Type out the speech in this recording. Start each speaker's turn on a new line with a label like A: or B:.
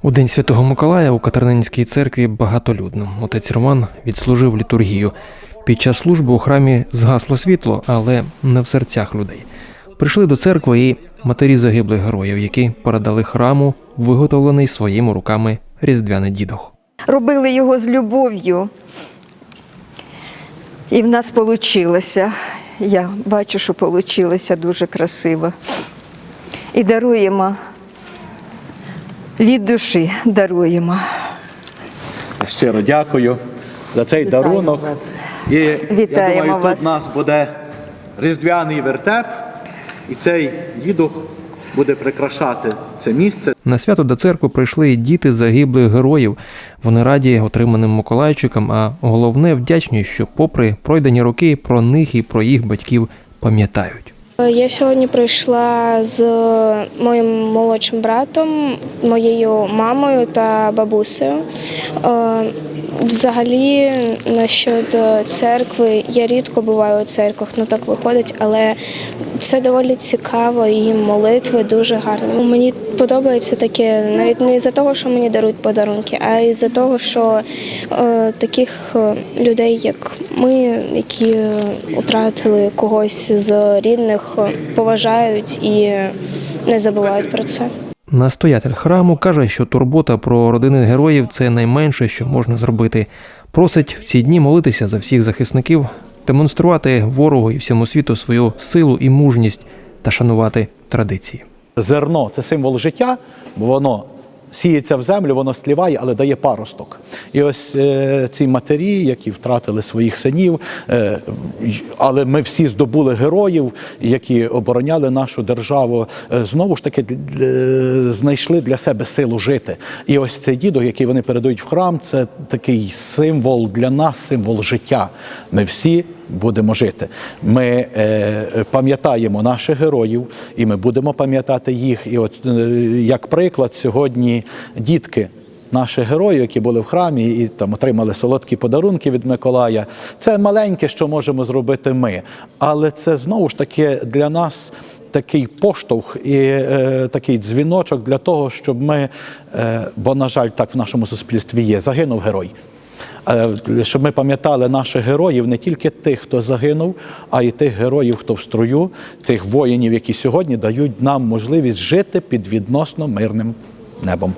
A: У День Святого Миколая у Катерининській церкві багатолюдно. Отець Роман відслужив літургію. Під час служби у храмі згасло світло, але не в серцях людей. Прийшли до церкви і матері загиблих героїв, які передали храму виготовлений своїми руками різдвяний дідух.
B: Робили його з любов'ю. І в нас вийшло. Я бачу, що вийшло дуже красиво. І даруємо від душі даруємо.
C: Щиро дякую за цей
B: Вітаю
C: дарунок.
B: вас.
C: І
B: Вітаємо
C: я думаю,
B: вас.
C: тут у нас буде різдвяний вертеп, і цей дідух буде прикрашати це місце.
A: На свято до церкви прийшли і діти загиблих героїв. Вони раді отриманим Миколайчикам, а головне вдячні, що, попри пройдені роки, про них і про їх батьків пам'ятають.
D: Я сьогодні прийшла з моїм молодшим братом, моєю мамою та бабусею. Е, Взагалі, щодо церкви, я рідко буваю у церквах, ну так виходить, але це доволі цікаво і молитви дуже гарні. Мені подобається таке навіть не із-за того, що мені дарують подарунки, а із-за того, що е, таких е, людей, як ми, які втратили когось з рідних, е, поважають і не забувають про це.
A: Настоятель храму каже, що турбота про родини героїв це найменше, що можна зробити. Просить в ці дні молитися за всіх захисників, демонструвати ворогу і всьому світу свою силу і мужність та шанувати традиції.
C: Зерно це символ життя, бо воно сіється в землю, воно стріває, але дає паросток. І ось е, ці матері, які втратили своїх синів, е, але ми всі здобули героїв, які обороняли нашу державу, е, знову ж таки е, знайшли для себе силу жити. І ось цей дідок, який вони передають в храм, це такий символ для нас, символ життя. Ми всі будемо жити. Ми е, пам'ятаємо наших героїв, і ми будемо пам'ятати їх. І от е, як приклад, сьогодні дітки. Наших героїв, які були в храмі і там отримали солодкі подарунки від Миколая, це маленьке, що можемо зробити ми. Але це знову ж таки для нас такий поштовх і е, такий дзвіночок для того, щоб ми, е, бо, на жаль, так в нашому суспільстві є, загинув герой. Е, Щоб ми пам'ятали наших героїв, не тільки тих, хто загинув, а й тих героїв, хто в строю, цих воїнів, які сьогодні дають нам можливість жити під відносно мирним небом.